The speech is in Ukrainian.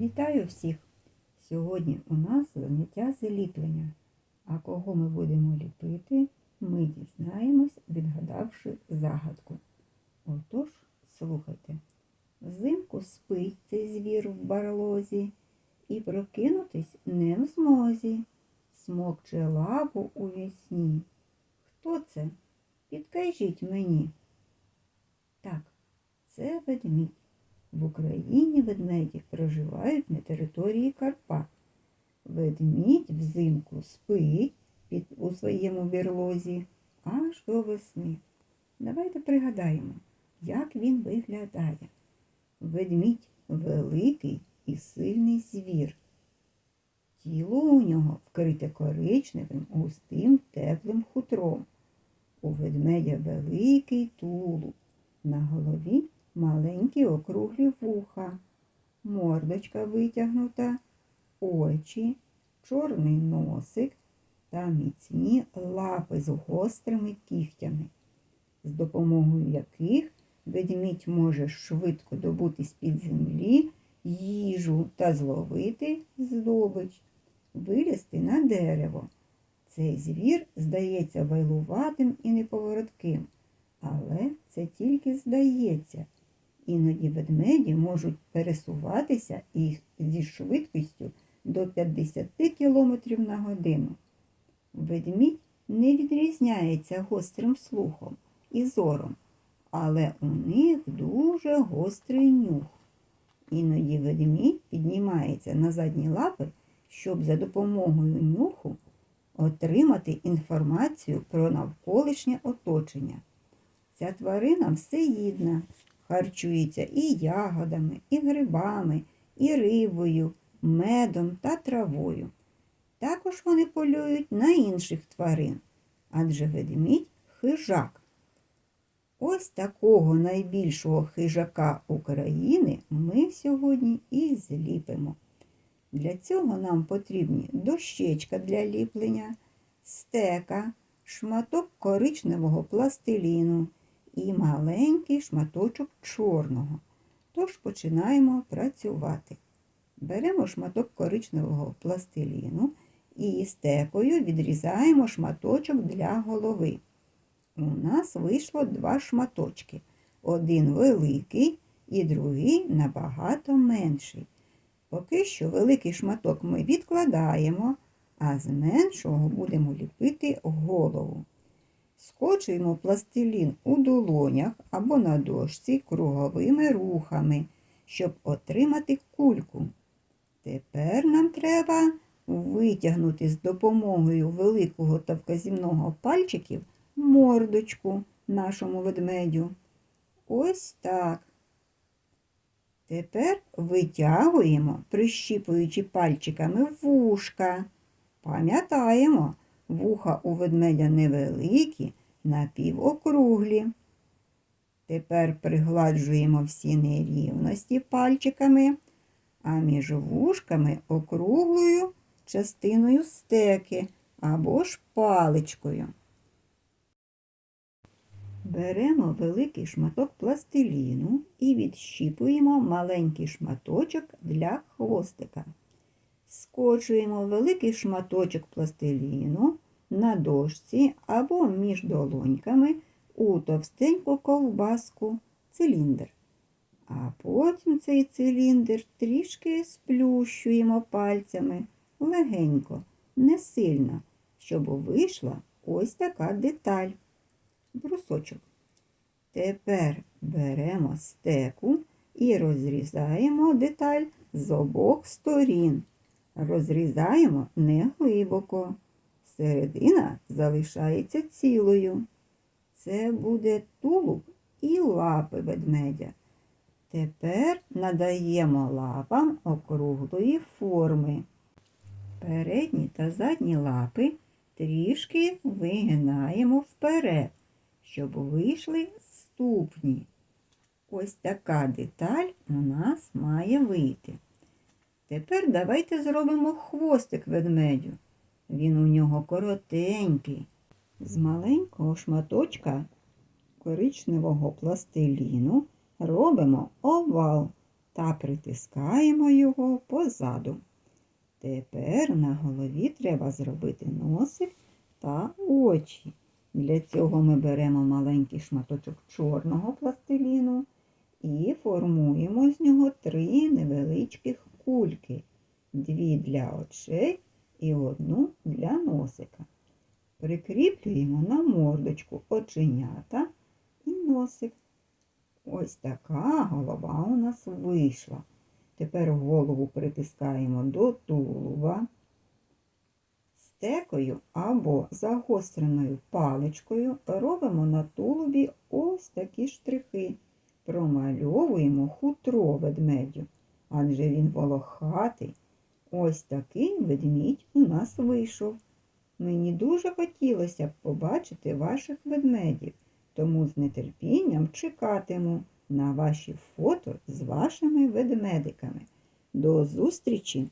Вітаю всіх! Сьогодні у нас заняття з ліплення. А кого ми будемо ліпити, ми дізнаємось, відгадавши загадку. Отож, слухайте. Взимку спить цей звір в барлозі і прокинутись не в змозі. Смокче лапу у вісні. Хто це? Підкажіть мені. Так, це ведмідь. В Україні ведмеді проживають на території Карпат. Ведмідь взимку спить під, у своєму бірлозі аж до весни. Давайте пригадаємо, як він виглядає. Ведмідь великий і сильний звір. Тіло у нього вкрите коричневим, густим, теплим хутром. У ведмедя великий тулуб. На голові маленькі округлі вуха, мордочка витягнута, очі, чорний носик та міцні лапи з гострими кігтями, з допомогою яких ведмідь може швидко добути з-під землі їжу та зловити здобич, вилізти на дерево. Цей звір здається вайлуватим і неповоротким. Але це тільки здається. Іноді ведмеді можуть пересуватися і зі швидкістю до 50 км на годину. Ведмідь не відрізняється гострим слухом і зором, але у них дуже гострий нюх. Іноді ведмідь піднімається на задні лапи, щоб за допомогою нюху отримати інформацію про навколишнє оточення. Ця тварина всеїдна, харчується і ягодами, і грибами, і рибою, медом та травою. Також вони полюють на інших тварин, адже ведмідь хижак. Ось такого найбільшого хижака України ми сьогодні і зліпимо. Для цього нам потрібні дощечка для ліплення, стека, шматок коричневого пластиліну і маленький шматочок чорного. Тож починаємо працювати. Беремо шматок коричневого пластиліну і стекою відрізаємо шматочок для голови. У нас вийшло два шматочки. Один великий і другий набагато менший. Поки що великий шматок ми відкладаємо, а з меншого будемо ліпити голову. Скочуємо пластилін у долонях або на дошці круговими рухами, щоб отримати кульку. Тепер нам треба витягнути з допомогою великого та вказівного пальчиків мордочку нашому ведмедю. Ось так. Тепер витягуємо, прищіпуючи пальчиками вушка. Пам'ятаємо, вуха у ведмедя невеликі, напівокруглі. Тепер пригладжуємо всі нерівності пальчиками, а між вушками округлою частиною стеки або ж паличкою. Беремо великий шматок пластиліну і відщіпуємо маленький шматочок для хвостика. Скочуємо великий шматочок пластиліну на дошці або між долоньками у товстеньку ковбаску циліндр. А потім цей циліндр трішки сплющуємо пальцями легенько, не сильно, щоб вийшла ось така деталь брусочок. Тепер беремо стеку і розрізаємо деталь з обох сторін. Розрізаємо не глибоко. Середина залишається цілою. Це буде тулуб і лапи ведмедя. Тепер надаємо лапам округлої форми. Передні та задні лапи трішки вигинаємо вперед щоб вийшли ступні. Ось така деталь у нас має вийти. Тепер давайте зробимо хвостик ведмедю. Він у нього коротенький. З маленького шматочка коричневого пластиліну робимо овал та притискаємо його позаду. Тепер на голові треба зробити носик та очі. Для цього ми беремо маленький шматочок чорного пластиліну і формуємо з нього три невеличких кульки. Дві для очей і одну для носика. Прикріплюємо на мордочку оченята і носик. Ось така голова у нас вийшла. Тепер голову притискаємо до тулуба. Стекою або загостреною паличкою робимо на тулубі ось такі штрихи. Промальовуємо хутро ведмедю, адже він волохатий. Ось такий ведмідь у нас вийшов. Мені дуже хотілося б побачити ваших ведмедів, тому з нетерпінням чекатиму на ваші фото з вашими ведмедиками. До зустрічі!